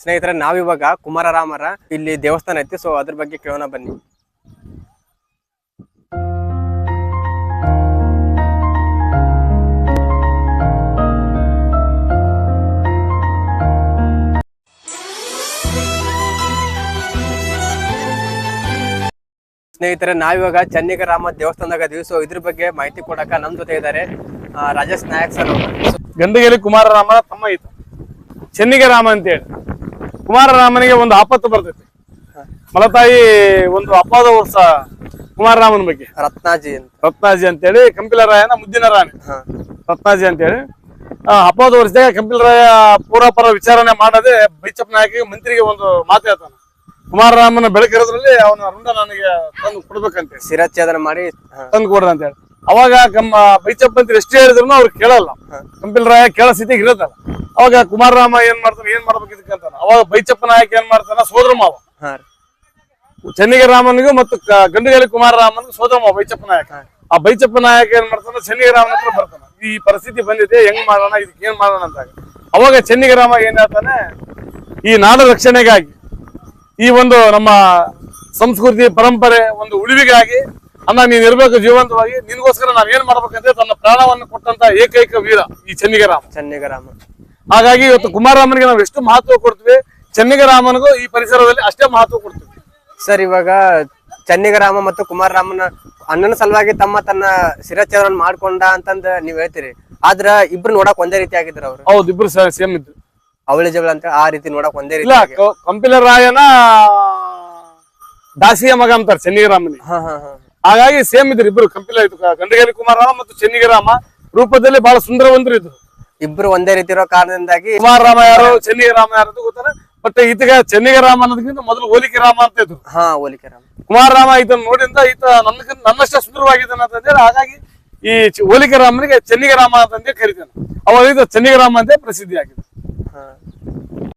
ಸ್ನೇಹಿತರೆ, ನಾವಿವಾಗ ಕುಮಾರರಾಮರ ಇಲ್ಲಿ ದೇವಸ್ಥಾನ ಐತಿ ಸೊ ಅದ್ರ ಬಗ್ಗೆ ಕೇಳೋಣ ಬನ್ನಿ. ಸ್ನೇಹಿತರೆ, ನಾವಿವಾಗ ಚನ್ನಿಗರಾಮ ದೇವಸ್ಥಾನದಾಗ ಅದೀವಿ ಸೊ ಇದ್ರ ಬಗ್ಗೆ ಮಾಹಿತಿ ಕೊಡಕ ನಮ್ ಜೊತೆ ಇದ್ದಾರೆ ರಾಜೇಶ್ ನಾಯಕ್ ಸರ್ ಅವರು. ಕುಮಾರರಾಮ ತಮ್ಮ ಇತ್ತು ಚೆನ್ನಿಗೆ ರಾಮ ಅಂತೇಳಿ. ಕುಮಾರರಾಮನಿಗೆ ಒಂದು ಆಪತ್ತು ಬರ್ತೈತಿ. ಮಲತಾಯಿ ಒಂದು ಅಪಾದ ವರ್ಷ ಕುಮಾರರಾಮನ ಬಗ್ಗೆ. ರತ್ನಾಜಿ ಅಂತ. ರತ್ನಾಜಿ ಅಂತೇಳಿ ಕಂಪಿಲರಾಯನ ಮುದ್ದಿನ ರಾಣಿ. ರತ್ನಾಜಿ ಅಂತೇಳಿ. ಅಪಾದ ವರ್ಷದಾಗ ಕಂಪಿಲರಾಯ ಪೂರ್ವಪರ ವಿಚಾರಣೆ ಮಾಡದೆ ಬೈಚಪ್ಪ ನಾಯಕಿಗೆ ಮಂತ್ರಿಗೆ ಒಂದು ಮಾತು ಹೇಳ್ತಾನೆ. ಕುಮಾರರಾಮನ ಬೆಳಕಿರೋದ್ರಲ್ಲಿ ಅವನ ರುಂಡ ನನಗೆ ತಂದು ಕೊಡ್ಬೇಕಂತೇಳಿ ಶಿರಚ್ಛೇದನ ಮಾಡಿ ತಂದು ಹೇಳಿ ಅವಾಗ ಕಮ್ಮ ಬೈಚಪ್ಪ ಅಂತ ಎಷ್ಟೇ ಹೇಳಿದ್ರು ಅವ್ರು ಕೇಳಲ್ಲ. ಕಂಪಿಲ್ ರಾಯ ಕೇಳೋ ಸ್ಥಿತಿಗೆ ಇರತ್ತಲ್ಲ ಅವಾಗ ಕುಮಾರರಾಮ ಏನ್ ಮಾಡ್ತಾನೆ ಏನ್ ಮಾಡ್ಬೇಕು ಇದಕ್ಕೆ ಅಂತಾನ. ಅವಾಗ ಬೈಚಪ್ಪ ನಾಯಕ ಏನ್ ಮಾಡ್ತಾನ ಸೋದರ ಮಾವ. ಚೆನ್ನಿಗೆ ರಾಮನಿಗೂ ಮತ್ತು ಗಂಡುಗಲಿ ಕುಮಾರರಾಮನಿಗೂ ಸೋದರ ಮಾವ ಬೈಚಪ್ಪ ನಾಯಕ. ಆ ಬೈಚಪ್ಪ ನಾಯಕ ಏನ್ ಮಾಡ್ತಾನ ಚೆನ್ನಿಗೆ ರಾಮನ ಹತ್ರ ಬರ್ತಾನ. ಈ ಪರಿಸ್ಥಿತಿ ಬಂದಿದೆ ಹೆಂಗ್ ಮಾಡೋಣ ಇದಕ್ಕೆ ಏನ್ ಮಾಡೋಣ ಅಂತಾಗ ಅವಾಗ ಚೆನ್ನಿಗೆ ರಾಮ ಏನ್ ಹೇಳ್ತಾನೆ ಈ ನಾಡ ರಕ್ಷಣೆಗಾಗಿ ಈ ಒಂದು ನಮ್ಮ ಸಂಸ್ಕೃತಿ ಪರಂಪರೆ ಒಂದು ಉಳಿವಿಗಾಗಿ ಅನ್ನ ನೀನ್ ಇರ್ಬೇಕು ಜೀವಂತವಾಗಿ. ನಿನ್ಗೋಸ್ಕರ ನಾವ್ ಏನ್ ಮಾಡ್ಬೇಕಂದ್ರೆ ತನ್ನ ಪ್ರಾಣವನ್ನು ಕೊಟ್ಟಂತ ಏಕೈಕ ವೀರ ಈ ಚೆನ್ನಿಗರಾಮ. ಚೆನ್ನಿಗರಾಮ. ಹಾಗಾಗಿ ಇವತ್ತು ಕುಮಾರರಾಮನಿಗೆ ನಾವು ಎಷ್ಟು ಮಹತ್ವ ಕೊಡ್ತೀವಿ ಚೆನ್ನಿಗರಾಮನಿಗೂ ಈ ಪರಿಸರದಲ್ಲಿ ಅಷ್ಟೇ ಮಹತ್ವ ಕೊಡ್ತೀವಿ. ಸರ್ ಇವಾಗ ಚೆನ್ನಿಗರಾಮ ಮತ್ತು ಕುಮಾರರಾಮನ ಅಣ್ಣನ ಸಲುವಾಗಿ ತಮ್ಮ ತನ್ನ ಶಿರಚ್ಛೇದನ ಮಾಡ್ಕೊಂಡ ಅಂತಂದ ನೀವ್ ಹೇಳ್ತೀರಿ. ಆದ್ರ ಇಬ್ರು ನೋಡಕ್ ಒಂದೇ ರೀತಿ ಆಗಿದ್ರ ಅವ್ರು. ಹೌದು ಇಬ್ರು ಸೇಮ್ ಇದ್ರು. ಅವಳಿ ಜಗಳ ಅಂತ ಆ ರೀತಿ ನೋಡಕ್ ಒಂದೇ ರೀತಿ ಇಲ್ಲ ಕಂಪಿಲ ರಾಯನ ದಾಸಿಯ ಮಗ ಅಂತಾರೆ ಚೆನ್ನಿಗರಾಮನಿ ಹಾ ಹಾ ಹಾ. ಹಾಗಾಗಿ ಸೇಮ್ ಇದ್ರು ಇಬ್ರು ಕಂಪಿಲ ಇದ್ರು ಗಂಡಗೇರಿ ಕುಮಾರರಾಮ ಮತ್ತು ಚೆನ್ನಿಗರಾಮ. ರೂಪದಲ್ಲಿ ಬಹಳ ಸುಂದರವಂತರು ಇದ್ರು. ಇಬ್ರು ಒಂದೇ ರೀತಿ ಇರೋ ಕಾರಣದಿಂದಾಗಿ ಕುಮಾರರಾಮ ಯಾರು ಚೆನ್ನಿಗರಾಮ ಯಾರು ಅಂತ ಗೊತ್ತಾನೆ? ಮತ್ತೆ ಈತಗ ಚೆನ್ನಿಗರಾಮ ಅನ್ನೋದಕ್ಕಿಂತ ಮೊದಲು ಹೋಲಿಕೆ ರಾಮ ಅಂತ ಇದ್ರು. ಹಾ ಹೋಲಿಕೆ ರಾಮ ಕುಮಾರರಾಮ ಇದನ್ನ ನೋಡಿಂದ ಈತ ನನ್ನ ನನ್ನಷ್ಟೇ ಸುಂದರವಾಗಿದ್ದಾನೆ ಹೇಳಿ ಹಾಗಾಗಿ ಈ ಹೋಲಿಕೆ ರಾಮನಿಗೆ ಚೆನ್ನಿಗರಾಮ ಅಂತಂದೇ ಕರಿತಾನೆ. ಅವಾಗ ಇದು ಚೆನ್ನಿಗರಾಮ ಅಂತ ಪ್ರಸಿದ್ಧಿ ಆಗಿದೆ ಹಾ.